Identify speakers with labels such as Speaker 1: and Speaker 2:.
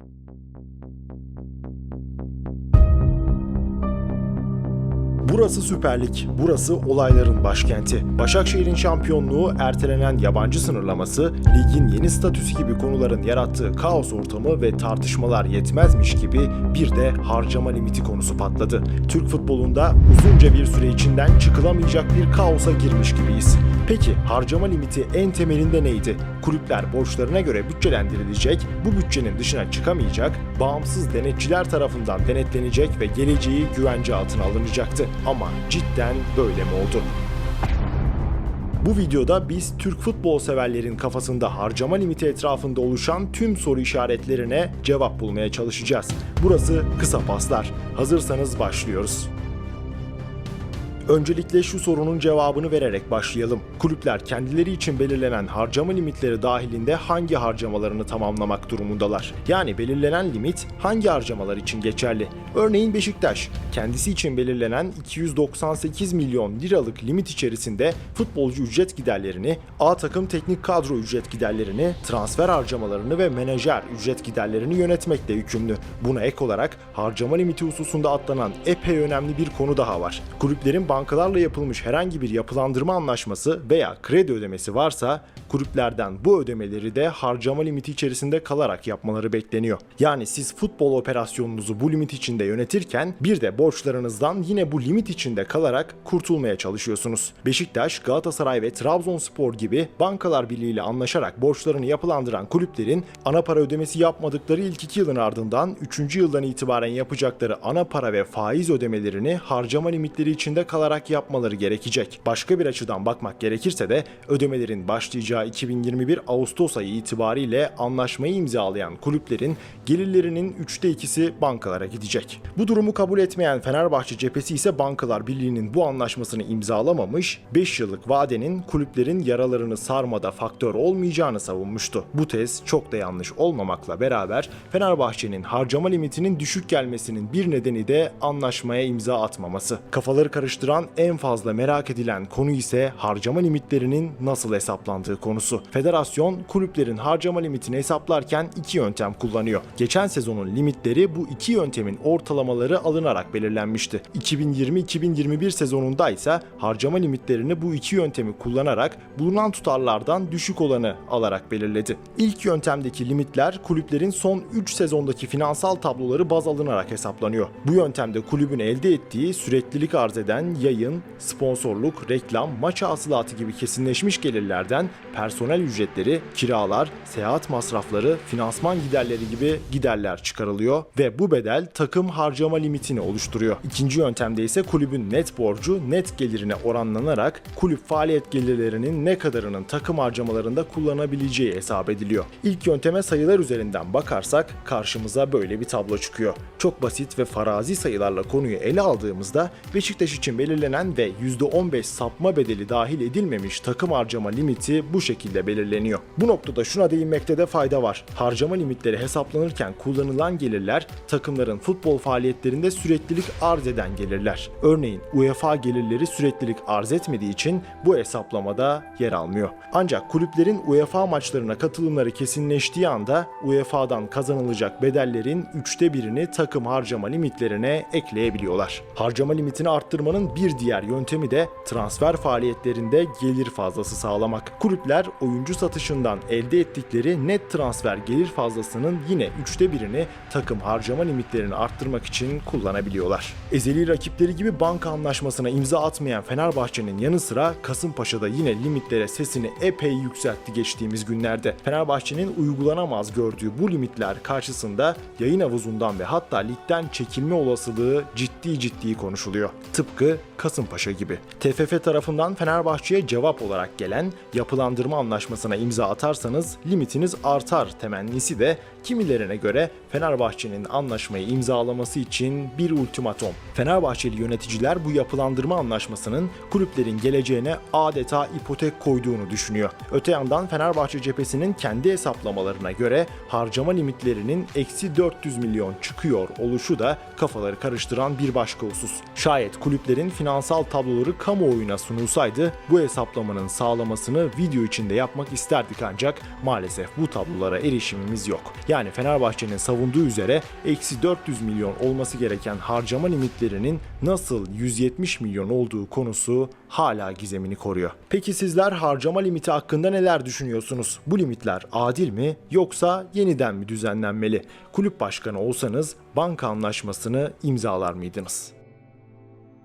Speaker 1: Thank you. Burası Süper Lig, burası olayların başkenti. Başakşehir'in şampiyonluğu, ertelenen yabancı sınırlaması, ligin yeni statüsü gibi konuların yarattığı kaos ortamı ve tartışmalar yetmezmiş gibi bir de harcama limiti konusu patladı. Türk futbolunda uzunca bir süre içinden çıkılamayacak bir kaosa girmiş gibiyiz. Peki harcama limiti en temelinde neydi? Kulüpler borçlarına göre bütçelendirilecek, bu bütçenin dışına çıkamayacak, bağımsız denetçiler tarafından denetlenecek ve geleceği güvence altına alınacaktı. Ama cidden böyle mi oldu? Bu videoda biz Türk futbol severlerin kafasında harcama limiti etrafında oluşan tüm soru işaretlerine cevap bulmaya çalışacağız. Burası Kısa Paslar. Hazırsanız başlıyoruz. Öncelikle şu sorunun cevabını vererek başlayalım. Kulüpler kendileri için belirlenen harcama limitleri dahilinde hangi harcamalarını tamamlamak durumundalar? Yani belirlenen limit hangi harcamalar için geçerli? Örneğin Beşiktaş, kendisi için belirlenen 298 milyon liralık limit içerisinde futbolcu ücret giderlerini, A takım teknik kadro ücret giderlerini, transfer harcamalarını ve menajer ücret giderlerini yönetmekle yükümlü. Buna ek olarak harcama limiti hususunda atlanan epey önemli bir konu daha var. Kulüplerin bankalarla yapılmış herhangi bir yapılandırma anlaşması veya kredi ödemesi varsa kulüplerden bu ödemeleri de harcama limiti içerisinde kalarak yapmaları bekleniyor. Yani siz futbol operasyonunuzu bu limit içinde yönetirken bir de borçlarınızdan yine bu limit içinde kalarak kurtulmaya çalışıyorsunuz. Beşiktaş, Galatasaray ve Trabzonspor gibi bankalar birliğiyle anlaşarak borçlarını yapılandıran kulüplerin ana para ödemesi yapmadıkları ilk iki yılın ardından 3. yıldan itibaren yapacakları ana para ve faiz ödemelerini harcama limitleri içinde kalarak yapmaları gerekecek. Başka bir açıdan bakmak gerekirse de ödemelerin başlayacağı 2021 Ağustos ayı itibariyle anlaşmayı imzalayan kulüplerin gelirlerinin üçte ikisi bankalara gidecek. Bu durumu kabul etmeyen Fenerbahçe cephesi ise Bankalar Birliği'nin bu anlaşmasını imzalamamış, 5 yıllık vadenin kulüplerin yaralarını sarmada faktör olmayacağını savunmuştu. Bu tez çok da yanlış olmamakla beraber Fenerbahçe'nin harcama limitinin düşük gelmesinin bir nedeni de anlaşmaya imza atmaması. Kafaları karıştıran en fazla merak edilen konu ise harcama limitlerinin nasıl hesaplandığı konusu. Federasyon kulüplerin harcama limitini hesaplarken iki yöntem kullanıyor. Geçen sezonun limitleri bu iki yöntemin ortalamaları alınarak belirlenmişti. 2020-2021 sezonunda ise harcama limitlerini bu iki yöntemi kullanarak bulunan tutarlardan düşük olanı alarak belirledi. İlk yöntemdeki limitler kulüplerin son 3 sezondaki finansal tabloları baz alınarak hesaplanıyor. Bu yöntemde kulübün elde ettiği süreklilik arz eden yayın, sponsorluk, reklam, maç hasılatı gibi kesinleşmiş gelirlerden personel ücretleri, kiralar, seyahat masrafları, finansman giderleri gibi giderler çıkarılıyor ve bu bedel takım harcama limitini oluşturuyor. İkinci yöntemde ise kulübün net borcu net gelirine oranlanarak kulüp faaliyet gelirlerinin ne kadarının takım harcamalarında kullanabileceği hesap ediliyor. İlk yönteme sayılar üzerinden bakarsak karşımıza böyle bir tablo çıkıyor. Çok basit ve farazi sayılarla konuyu ele aldığımızda Beşiktaş için belirlenen ve %15 sapma bedeli dahil edilmemiş takım harcama limiti bu şekilde belirleniyor. Bu noktada şuna değinmekte de fayda var. Harcama limitleri hesaplanırken kullanılan gelirler takımların futbol faaliyetlerinde süreklilik arz eden gelirler. Örneğin UEFA gelirleri süreklilik arz etmediği için bu hesaplamada yer almıyor. Ancak kulüplerin UEFA maçlarına katılımları kesinleştiği anda UEFA'dan kazanılacak bedellerin üçte birini takım harcama limitlerine ekleyebiliyorlar. Harcama limitini arttırmanın bir diğer yöntemi de transfer faaliyetlerinde gelir fazlası sağlamak. Kulüpler oyuncu satışından elde ettikleri net transfer gelir fazlasının yine üçte birini takım harcama limitlerini arttırmak için kullanabiliyorlar. Ezeli rakipleri gibi banka anlaşmasına imza atmayan Fenerbahçe'nin yanı sıra Kasımpaşa'da yine limitlere sesini epey yükseltti geçtiğimiz günlerde. Fenerbahçe'nin uygulanamaz gördüğü bu limitler karşısında yayın havuzundan ve hatta ligden çekilme olasılığı ciddi ciddi konuşuluyor. Tıpkı Kasımpaşa gibi. TFF tarafından Fenerbahçe'ye cevap olarak gelen yapılandırma anlaşmasına imza atarsanız limitiniz artar temennisi de kimilerine göre Fenerbahçe'nin anlaşmayı imzalaması için bir ultimatom. Fenerbahçeli yöneticiler bu yapılandırma anlaşmasının kulüplerin geleceğine adeta ipotek koyduğunu düşünüyor. Öte yandan Fenerbahçe cephesinin kendi hesaplamalarına göre harcama limitlerinin eksi 400 milyon çıkıyor oluşu da kafaları karıştıran bir başka husus. Şayet kulüplerin finansal tabloları kamuoyuna sunulsaydı bu hesaplamanın sağlamasını video içinde yapmak isterdik ancak maalesef bu tablolara erişimimiz yok. Yani Fenerbahçe'nin savunduğu üzere eksi 400 milyon olması gereken harcama limitlerinin nasıl 170 milyon olduğu konusu hala gizemini koruyor. Peki sizler harcama limiti hakkında neler düşünüyorsunuz? Bu limitler adil mi yoksa yeniden mi düzenlenmeli? Kulüp başkanı olsanız banka anlaşmasını imzalar mıydınız?